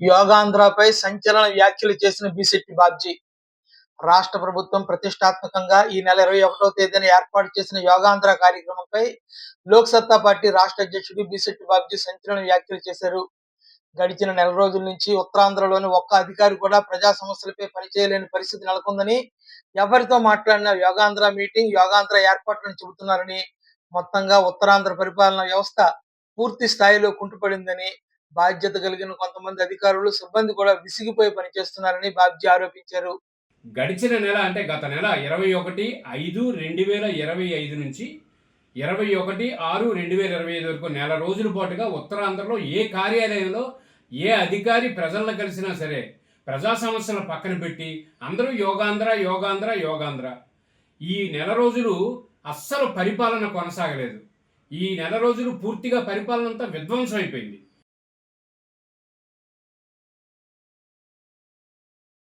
యోగాంధ్రపై సంచలన వ్యాఖ్యలు చేసిన బిశెట్టి బాబ్జీ. రాష్ట్ర ప్రభుత్వం ప్రతిష్టాత్మకంగా ఈ నెల ఇరవై ఒకటో తేదీన ఏర్పాటు చేసిన యోగాంధ్ర కార్యక్రమంపై లోక్ సత్తా పార్టీ రాష్ట్ర అధ్యక్షుడు బిశెట్టి బాబ్జీ సంచలన వ్యాఖ్యలు చేశారు. గడిచిన నెల రోజుల నుంచి ఉత్తరాంధ్రలోని ఒక్క అధికారి కూడా ప్రజా సమస్యలపై పనిచేయలేని పరిస్థితి నెలకొందని ఎవరితో మాట్లాడిన యోగాంధ్ర మీటింగ్ యోగాంధ్ర ఏర్పాట్లను చెబుతున్నారని మొత్తంగా ఉత్తరాంధ్ర పరిపాలన వ్యవస్థ పూర్తి స్థాయిలో కుంటుపడిందని బాధ్యత కలిగిన కొంతమంది అధికారులు సిబ్బంది కూడా విసిగిపోయి పనిచేస్తున్నారని బాబ్జీ ఆరోపించారు. గడిచిన నెల అంటే గత నెల ఇరవై ఒకటి ఐదు రెండు వేల ఇరవై ఐదు నుంచి ఇరవై ఒకటి ఆరు రెండు వేల ఇరవై ఐదు వరకు నెల రోజుల పాటుగా ఉత్తరాంధ్రలో ఏ కార్యాలయంలో ఏ అధికారి ప్రజలను కలిసినా సరే ప్రజా సమస్యలు పక్కన పెట్టి అందరూ యోగాంధ్ర యోగాంధ్ర యోగాంధ్ర. ఈ నెల రోజులు అస్సలు పరిపాలన కొనసాగలేదు. ఈ నెల రోజులు పూర్తిగా పరిపాలన అంతా విధ్వంసం అయిపోయింది.